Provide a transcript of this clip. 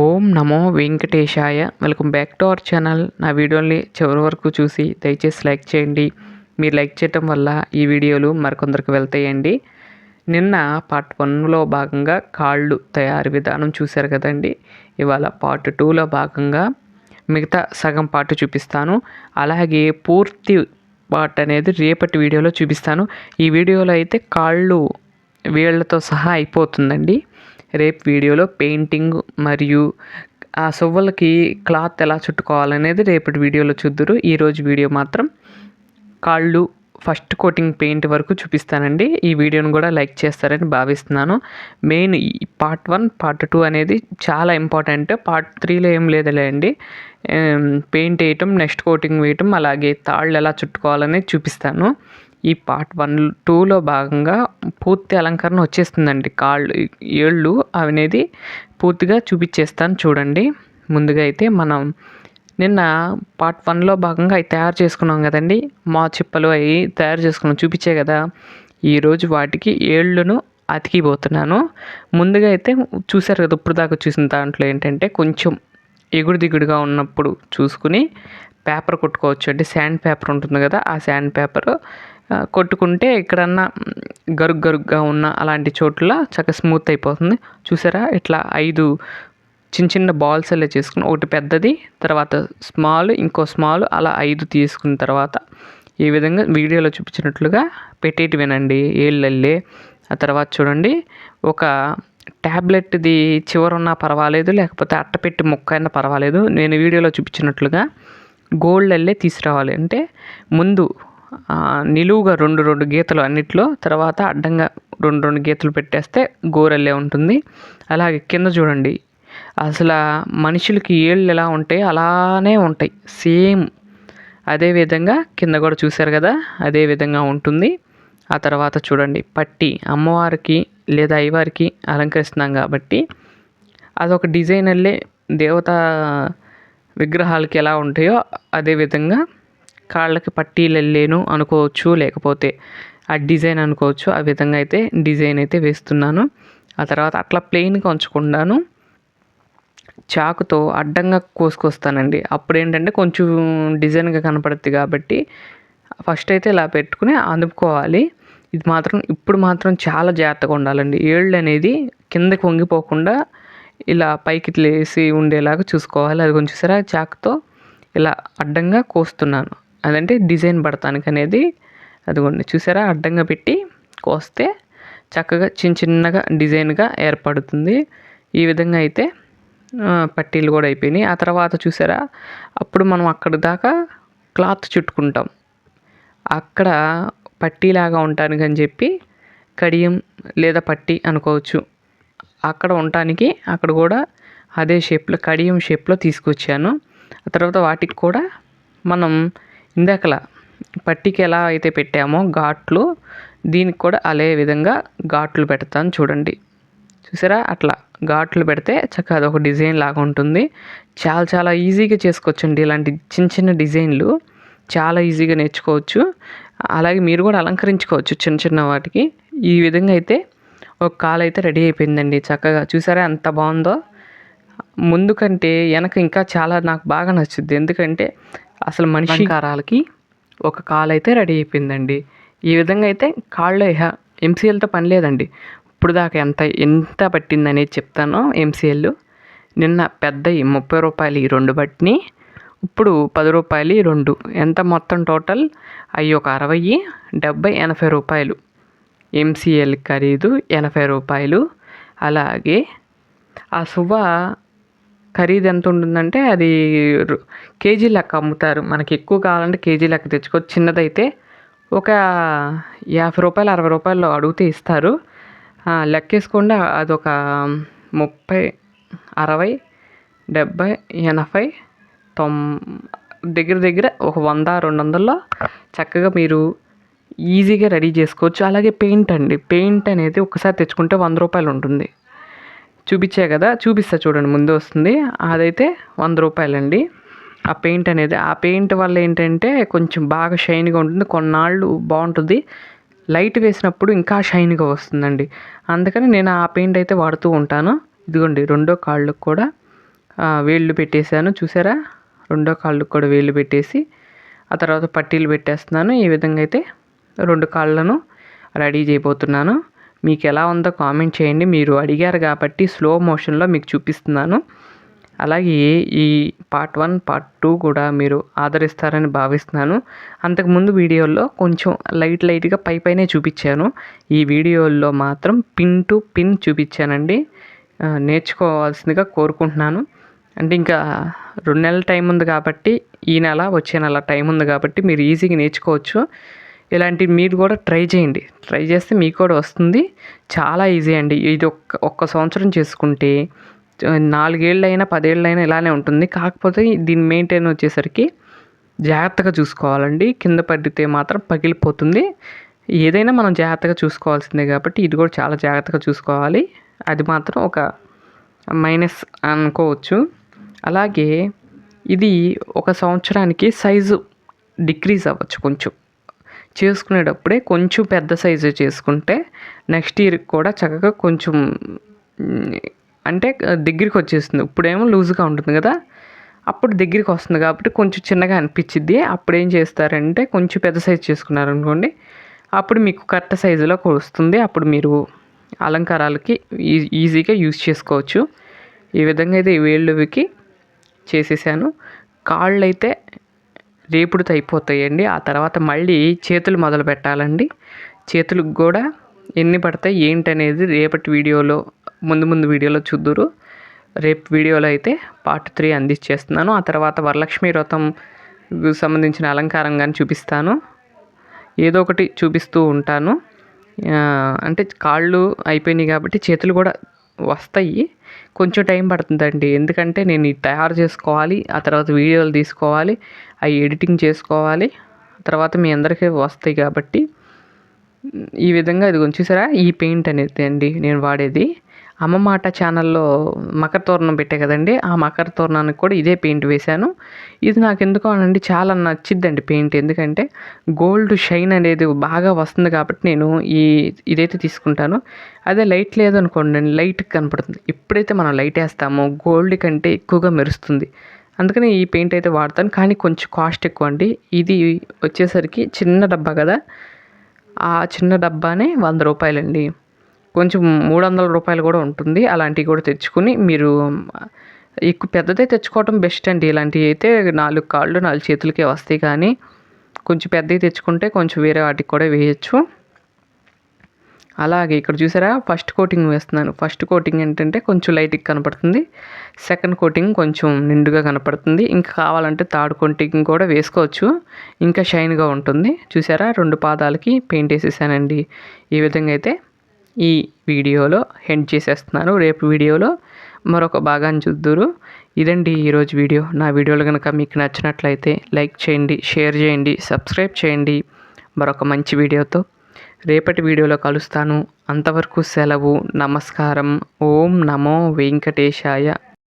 ఓం నమో వెంకటేశాయ. Welcome back to our channel. నా వీడియోని చివరి వరకు చూసి దయచేసి లైక్ చేయండి. మీరు లైక్ చేయటం వల్ల ఈ వీడియోలు మరికొందరికి వెళ్తాయండి. నిన్న పార్ట్ వన్లో భాగంగా కాళ్ళు తయారు విధానం చూశారు కదండి. ఇవాళ పార్ట్ టూలో భాగంగా మిగతా సగం పార్ట్ చూపిస్తాను. అలాగే పూర్తి పార్ట్ అనేది రేపటి వీడియోలో చూపిస్తాను. ఈ వీడియోలో అయితే కాళ్ళు వీళ్ళతో సహా అయిపోతుందండి. రేపు వీడియోలో పెయింటింగ్ మరియు ఆ సువ్వలకి క్లాత్ ఎలా చుట్టుకోవాలనేది రేపటి వీడియోలో చూద్దురు. ఈరోజు వీడియో మాత్రం కాళ్ళు ఫస్ట్ కోటింగ్ పెయింట్ వరకు చూపిస్తానండి. ఈ వీడియోను కూడా లైక్ చేస్తారని భావిస్తున్నాను. Main part one part two అనేది చాలా ఇంపార్టెంట్. పార్ట్ త్రీలో ఏం లేదులే అండి. పెయింట్ వేయటం నెక్స్ట్ కోటింగ్ వేయటం అలాగే తాళ్ళు ఎలా చుట్టుకోవాలనేది చూపిస్తాను. ఈ పార్ట్ వన్ టూలో భాగంగా పూర్తి అలంకరణ వచ్చేస్తుందండి. కాళ్ళు ఏళ్ళు అనేది పూర్తిగా చూపించేస్తాను చూడండి. ముందుగా అయితే మనం నిన్న పార్ట్ వన్లో భాగంగా అవి తయారు చేసుకున్నాం కదండి. మా చిప్పలు అవి తయారు చేసుకున్నాం చూపించే కదా. ఈరోజు వాటికి ఏళ్ళను అతికిపోతున్నాను. ముందుగా అయితే చూశారు కదా ఇప్పుడు దాకా చూసిన దాంట్లో ఏంటంటే కొంచెం ఎగుడు దిగుడుగా ఉన్నప్పుడు చూసుకుని పేపర్ కొట్టుకోవచ్చు అంటే శాండ్ పేపర్ ఉంటుంది కదా ఆ శాండ్ పేపర్ కొట్టుకుంటే ఎక్కడన్నా గరుగ్ గరుగ్గా ఉన్న అలాంటి చోట్ల చక్కగా స్మూత్ అయిపోతుంది. చూసారా? ఇట్లా ఐదు చిన్న చిన్న బాల్స్ అలా చేసుకుని ఒకటి పెద్దది తర్వాత స్మాల్ ఇంకో స్మాల్ అలా ఐదు తీసుకున్న తర్వాత ఈ విధంగా వీడియోలో చూపించినట్లుగా పెట్టేటివేనండి. ఏళ్ళల్లే ఆ తర్వాత చూడండి ఒక ట్యాబ్లెట్ది చివరున్నా పర్వాలేదు లేకపోతే అట్టపెట్టి ముక్క అయినా పర్వాలేదు. నేను వీడియోలో చూపించినట్లుగా గోల్డ్ అల్లే తీసుకురావాలి. అంటే ముందు నిలువుగా రెండు రెండు గీతలు అన్నిట్లో తర్వాత అడ్డంగా రెండు రెండు గీతలు పెట్టేస్తే గోరల్లే ఉంటుంది. అలాగే కింద చూడండి అసలు మనుషులకి ఏళ్ళు ఎలా ఉంటాయి అలానే ఉంటాయి. సేమ్ అదే విధంగా కింద కూడా చూశారు కదా అదే విధంగా ఉంటుంది. ఆ తర్వాత చూడండి పట్టి అమ్మవారికి లేదా అయ్యవారికి అలంకరిస్తున్నాం కాబట్టి అదొక డిజైనర్లే దేవత విగ్రహాలకి ఎలా ఉంటాయో అదే విధంగా కాళ్ళకి పట్టీలు వెళ్ళేను అనుకోవచ్చు లేకపోతే ఆ డిజైన్ అనుకోవచ్చు. ఆ విధంగా అయితే డిజైన్ అయితే వేస్తున్నాను. ఆ తర్వాత అట్లా ప్లెయిన్గా ఉంచకుండాను చాకుతో అడ్డంగా కోసుకొస్తానండి. అప్పుడు ఏంటంటే కొంచెం డిజైన్గా కనపడుద్ది కాబట్టి ఫస్ట్ అయితే ఇలా పెట్టుకుని అందుకోవాలి ఇది మాత్రం ఇప్పుడు మాత్రం చాలా జాగ్రత్తగా ఉండాలండి. ఏళ్ళు అనేది కిందకి వంగిపోకుండా ఇలా పైకి లేసి ఉండేలాగా చూసుకోవాలి. అది కొంచెం సరే చాకుతో ఇలా అడ్డంగా కోస్తున్నాను. అదంటే డిజైన్ పడతానికి అనేది అదిగోండి చూసారా? అడ్డంగా పెట్టి కోస్తే చక్కగా చిన్న చిన్నగా డిజైన్గా ఏర్పడుతుంది. ఈ విధంగా అయితే పట్టీలు కూడా అయిపోయినాయి. ఆ తర్వాత చూసారా? అప్పుడు మనం అక్కడ దాకా క్లాత్ చుట్టుకుంటాం. అక్కడ పట్టీలాగా ఉండటానికి అని చెప్పి కడియం లేదా పట్టీ అనుకోవచ్చు. అక్కడ ఉండటానికి అక్కడ కూడా అదే షేప్లో కడియం షేప్లో తీసుకొచ్చాను. ఆ తర్వాత వాటికి కూడా మనం ఇందాకలా పట్టికి ఎలా అయితే పెట్టామో ఘాట్లు దీనికి కూడా అదే విధంగా ఘాట్లు పెడతాను చూడండి. చూసారా? అట్లా ఘాట్లు పెడితే చక్కగా అదొక డిజైన్ లాగా ఉంటుంది. చాలా చాలా ఈజీగా చేసుకోవచ్చండి ఇలాంటి చిన్న చిన్న డిజైన్లు. చాలా ఈజీగా నేర్చుకోవచ్చు. అలాగే మీరు కూడా అలంకరించుకోవచ్చు చిన్న చిన్న వాటికి. ఈ విధంగా అయితే ఒక కాలు అయితే రెడీ అయిపోయిందండి చక్కగా. చూసారా? ఎంత బాగుందో. ముందు కంటే వెనక ఇంకా చాలా నాకు బాగా నచ్చుద్ది. ఎందుకంటే అసలు మనిషి కారాలకి ఒక కాలు అయితే రెడీ అయిపోయిందండి. ఈ విధంగా అయితే కాళ్ళు ఎంసీఎల్తో పని లేదండి. ఇప్పుడు దాకా ఎంత ఎంత పట్టిందనేది చెప్తాను ఎంసీఎల్ నిన్న పెద్ద ముప్పై రూపాయలు ఈ రెండు బట్టిని ఇప్పుడు పది రూపాయలు రెండు. ఎంత మొత్తం టోటల్? అవి ఒక అరవై డెబ్బై ఎనభై రూపాయలు. ఎంసీఎల్ ఖరీదు ఎనభై రూపాయలు. అలాగే ఆ సువ్వ ఖరీదు ఎంత ఉంటుందంటే అది కేజీ లెక్క అమ్ముతారు. మనకి ఎక్కువ కావాలంటే కేజీ లెక్క తెచ్చుకోవచ్చు చిన్నదైతే ఒక యాభై రూపాయలు అరవై రూపాయలు అడిగితే ఇస్తారు. లెక్కేసుకోండి అదొక ముప్పై అరవై డెబ్బై ఎనభై తొం దగ్గర దగ్గర ఒక వంద రెండు వందల్లో చక్కగా మీరు ఈజీగా రెడీ చేసుకోవచ్చు. అలాగే పెయింట్ అండి. పెయింట్ అనేది ఒకసారి తెచ్చుకుంటే వంద రూపాయలు ఉంటుంది. చూపించే కదా చూపిస్తా చూడండి ముందు వస్తుంది. అదైతే వంద రూపాయలండి. ఆ పెయింట్ అనేది ఆ పెయింట్ వల్ల ఏంటంటే కొంచెం బాగా షైన్గా ఉంటుంది. కొన్నాళ్ళు బాగుంటుంది. లైట్ వేసినప్పుడు ఇంకా షైన్గా వస్తుందండి. అందుకని నేను ఆ పెయింట్ అయితే వాడుతూ ఉంటాను. ఇదిగోండి రెండో కాళ్ళకు కూడా వేళ్ళు పెట్టేశాను. చూసారా? రెండో కాళ్ళకు కూడా వేళ్ళు పెట్టేసి ఆ తర్వాత పట్టీలు పెట్టేస్తున్నాను. ఈ విధంగా అయితే రెండు కాళ్ళను రెడీ చేయబోతున్నాను. మీకు ఎలా ఉందో కామెంట్ చేయండి. మీరు అడిగారు కాబట్టి స్లో మోషన్లో మీకు చూపిస్తున్నాను. అలాగే ఈ పార్ట్ వన్ పార్ట్ టూ కూడా మీరు ఆదరిస్తారని భావిస్తున్నాను. అంతకుముందు వీడియోల్లో కొంచెం లైట్ లైట్గా పై పైనే చూపించాను. ఈ వీడియోల్లో మాత్రం పిన్ టు పిన్ చూపించానండి. నేర్చుకోవాల్సిందిగా కోరుకుంటున్నాను. అంటే ఇంకా రెండు నెలల టైం ఉంది కాబట్టి ఈ నెల వచ్చే నెల టైం ఉంది కాబట్టి మీరు ఈజీగా నేర్చుకోవచ్చు. ఇలాంటివి మీరు కూడా ట్రై చేయండి. ట్రై చేస్తే మీకు కూడా వస్తుంది. చాలా ఈజీ అండి. ఇది ఒక్క ఒక్క సంవత్సరం చేసుకుంటే నాలుగేళ్ళైనా పదేళ్ళైనా ఇలానే ఉంటుంది. కాకపోతే దీని మెయింటైన్ వచ్చేసరికి జాగ్రత్తగా చూసుకోవాలండి. కింద పడితే మాత్రం పగిలిపోతుంది. ఏదైనా మనం జాగ్రత్తగా చూసుకోవాల్సిందే కాబట్టి ఇది కూడా చాలా జాగ్రత్తగా చూసుకోవాలి. అది మాత్రం ఒక మైనస్ అనుకోవచ్చు. అలాగే ఇది ఒక సంవత్సరానికి సైజు డిక్రీజ్ అవ్వచ్చు కొంచెం. చేసుకునేటప్పుడే కొంచెం పెద్ద సైజు చేసుకుంటే నెక్స్ట్ ఇయర్కి కూడా చక్కగా కొంచెం అంటే దగ్గరికి వచ్చేస్తుంది. ఇప్పుడేమో లూజ్గా ఉంటుంది కదా. అప్పుడు దగ్గరికి వస్తుంది కాబట్టి కొంచెం చిన్నగా అనిపించిద్ది. అప్పుడు ఏం చేస్తారంటే కొంచెం పెద్ద సైజు చేసుకున్నారనుకోండి అప్పుడు మీకు కరెక్ట్ సైజులో వస్తుంది. అప్పుడు మీరు అలంకారాలకి ఈ ఈజీగా యూజ్ చేసుకోవచ్చు. ఈ విధంగా అయితే వేళ్ళువికి చేసేసాను. కాళ్ళు అయితే రేపుడుతో అయిపోతాయండి. ఆ తర్వాత మళ్ళీ చేతులు మొదలు పెట్టాలండి. చేతులకు కూడా ఎన్ని పడతాయి ఏంటనేది రేపటి వీడియోలో ముందు ముందు వీడియోలో చూద్దురు. రేపు వీడియోలో అయితే పార్ట్ త్రీ అందించేస్తున్నాను. ఆ తర్వాత వరలక్ష్మి వ్రతం సంబంధించిన అలంకారం కానీ చూపిస్తాను. ఏదో ఒకటి చూపిస్తూ ఉంటాను. అంటే కాళ్ళు అయిపోయినాయి కాబట్టి చేతులు కూడా వస్తాయి. కొంచెం టైం పడుతుందండి. ఎందుకంటే నేను ఇది తయారు చేసుకోవాలి. ఆ తర్వాత వీడియోలు తీసుకోవాలి. అవి ఎడిటింగ్ చేసుకోవాలి. తర్వాత మీ అందరికీ వస్తాయి కాబట్టి ఈ విధంగా ఇది కొంచెం చూసారా? ఈ పెయింట్ అనేది అండి. నేను వాడేది. అమ్మ మాట ఛానల్లో మకర తోరణం పెట్టే కదండి ఆ మకర తోరణానికి కూడా ఇదే పెయింట్ వేశాను. ఇది నాకు ఎందుకో అనండి చాలా నచ్చిద్దండి పెయింట్ ఎందుకంటే గోల్డ్ షైన్ అనేది బాగా వస్తుంది కాబట్టి నేను ఈ ఇదైతే తీసుకుంటాను. అదే లైట్ లేదనుకోండి లైట్ కనపడుతుంది. ఎప్పుడైతే మనం లైట్ వేస్తామో గోల్డ్ కంటే ఎక్కువగా మెరుస్తుంది. అందుకని ఈ పెయింట్ అయితే వాడతాను. కానీ కొంచెం కాస్ట్ ఎక్కువ అండి. ఇది వచ్చేసరికి చిన్న డబ్బా కదా ఆ చిన్న డబ్బానే వంద రూపాయలండి. కొంచెం మూడు వందల రూపాయలు కూడా ఉంటుంది. అలాంటివి కూడా తెచ్చుకుని మీరు ఎక్కువ పెద్దదే తెచ్చుకోవటం బెస్ట్ అండి. ఇలాంటివి అయితే నాలుగు కాళ్ళు నాలుగు చేతులకే వస్తాయి కానీ కొంచెం పెద్దవి తెచ్చుకుంటే కొంచెం వేరే వాటికి కూడా వేయచ్చు. అలాగే ఇక్కడ చూసారా ఫస్ట్ కోటింగ్ వేస్తున్నాను. ఫస్ట్ కోటింగ్ ఏంటంటే కొంచెం లైట్గా కనపడుతుంది. సెకండ్ కోటింగ్ కొంచెం నిండుగా కనపడుతుంది. ఇంకా కావాలంటే థర్డ్ కోటింగ్ కూడా వేసుకోవచ్చు. ఇంకా షైన్గా ఉంటుంది. చూసారా రెండు పాదాలకి పెయింట్ వేసేసానండి. ఈ విధంగా అయితే ఈ వీడియోలో హెండ్ చేసేస్తున్నాను. రేపు వీడియోలో మరొక భాగాన్ని చూద్దురు. ఇదండి ఈరోజు వీడియో. నా వీడియోలు కనుక మీకు నచ్చినట్లయితే లైక్ చేయండి షేర్ చేయండి సబ్స్క్రైబ్ చేయండి. మరొక మంచి వీడియోతో రేపటి వీడియోలో కలుస్తాను. అంతవరకు సెలవు నమస్కారం. ఓం నమో వెంకటేశాయ.